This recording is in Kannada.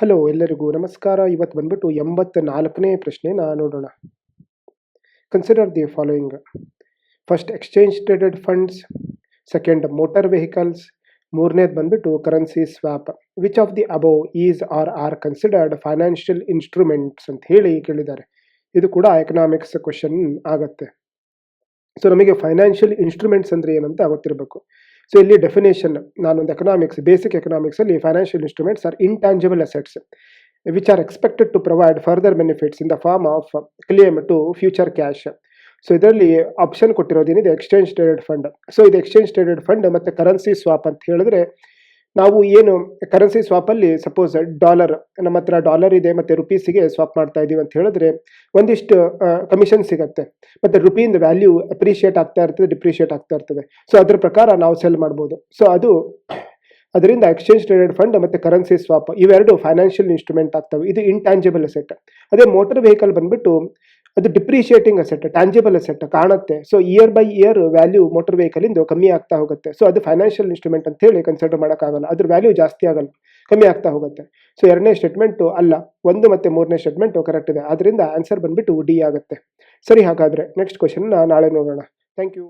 ಹಲೋ ಎಲ್ಲರಿಗೂ ನಮಸ್ಕಾರ. ಇವತ್ತು ಬಂದ್ಬಿಟ್ಟು ಎಂಬತ್ತ ನಾಲ್ಕನೇ ಪ್ರಶ್ನೆನ ನೋಡೋಣ. Consider the following first exchange traded funds second motor vehicles ಮೂರನೇದು ಬಂದ್ಬಿಟ್ಟು currency swap which of the above is are are considered financial instruments ಅಂತ ಹೇಳಿ ಕೇಳಿದ್ದಾರೆ. ಇದು ಕೂಡ ಎಕನಾಮಿಕ್ಸ್ ಕ್ವಶನ್ ಆಗತ್ತೆ. ಸೊ ನಮಗೆ ಫೈನಾನ್ಷಿಯಲ್ ಇನ್ಸ್ಟ್ರೂಮೆಂಟ್ಸ್ ಅಂದರೆ ಏನಂತ ಗೊತ್ತಿರಬೇಕು. ಸೊ ಇಲ್ಲಿ ಡೆಫಿನೇಷನ್ ನಾನೊಂದು ಎಕನಾಮಿಕ್ಸ್ ಬೇಸಿಕ್ ಎಕನಾಮಿಕ್ಸ್ ಅಲ್ಲಿ financial instruments are intangible assets which are expected to provide further benefits in the form of claim to future cash so ಇದರಲ್ಲಿ ಆಪ್ಷನ್ ಕೊಟ್ಟಿರೋದೇನಿದೆ ಎಕ್ಸ್ಚೇಂಜ್ ಟ್ರೇಡೆಡ್ ಫಂಡ್ ಸೊ ಇದು ಎಕ್ಸ್ಚೇಂಜ್ ಟ್ರೇಡೆಡ್ ಫಂಡ್ ಮತ್ತೆ ಕರೆನ್ಸಿ ಸ್ವಾಪ್ ಅಂತ ಹೇಳಿದ್ರೆ ನಾವು ಏನು ಕರೆನ್ಸಿ ಸ್ವಾಪಲ್ಲಿ ಸಪೋಸ್ ಡಾಲರ್ ನಮ್ಮ ಹತ್ರ ಡಾಲರ್ ಇದೆ ಮತ್ತು ರುಪೀಸಿಗೆ ಸ್ವಾಪ್ ಮಾಡ್ತಾ ಇದ್ದೀವಿ ಅಂತ ಹೇಳಿದ್ರೆ ಒಂದಿಷ್ಟು ಕಮಿಷನ್ ಸಿಗುತ್ತೆ. ಮತ್ತು ರುಪಿಯಿಂದ ವ್ಯಾಲ್ಯೂ ಅಪ್ರಿಷಿಯೇಟ್ ಆಗ್ತಾ ಇರ್ತದೆ ಡಿಪ್ರಿಷಿಯೇಟ್ ಆಗ್ತಾ ಇರ್ತದೆ. ಸೊ ಅದ್ರ ಪ್ರಕಾರ ನಾವು ಸೆಲ್ ಮಾಡ್ಬೋದು. ಸೊ ಅದು ಅದರಿಂದ ಎಕ್ಸ್ಚೇಂಜ್ ಟ್ರೇಡೆಡ್ ಫಂಡ್ ಮತ್ತು ಕರೆನ್ಸಿ ಸ್ವಾಪ್ ಇವೆರಡು ಫೈನಾನ್ಷಿಯಲ್ ಇನ್ಸ್ಟ್ರೂಮೆಂಟ್ ಆಗ್ತವೆ. ಇದು ಇಂಟ್ಯಾಂಜಿಬಲ್ ಅಸೆಟ್ ಅದೇ ಮೋಟರ್ ವೆಹಿಕಲ್ ಬಂದ್ಬಿಟ್ಟು ಅದು ಡಿಪ್ರಿಷಿಯೇಟಿಂಗ್ ಅಸೆಟ್ ಟ್ಯಾಂಜಿಬಲ್ ಅಸೆಟ್ ಕಾಣುತ್ತೆ. So year by year value motor ವೆಹಿಕಲಿಂದು ಕಮ್ಮಿ ಆಗ್ತಾ ಹೋಗುತ್ತೆ. ಸೊ ಅದು ಫೈನಾನ್ಷಿಯಲ್ ಇನ್ಸ್ಟ್ರೂಮೆಂಟ್ ಅಂತ ಹೇಳಿ ಕನ್ಸಿಡರ್ ಮಾಡೋಕ್ಕಾಗಲ್ಲ. ಅದ್ರ ವ್ಯಾಲ್ಯೂ ಜಾಸ್ತಿ ಆಗಲ್ಲ, ಕಮ್ಮಿ ಆಗ್ತಾ ಹೋಗುತ್ತೆ. ಸೊ ಎರಡನೇ ಸ್ಟೇಟ್ಮೆಂಟು ಅಲ್ಲ, ಒಂದು ಮತ್ತೆ ಮೂರನೇ ಸ್ಟೇಟ್ಮೆಂಟು ಕರೆಕ್ಟ್ ಇದೆ. ಆದ್ದರಿಂದ ಆನ್ಸರ್ ಬಂದ್ಬಿಟ್ಟು ಡಿ ಆಗುತ್ತೆ. ಸರಿ ಹಾಗಾದರೆ ನೆಕ್ಸ್ಟ್ ಕ್ವೆಶನ್ನ ನಾಳೆ ನೋಡೋಣ. Thank you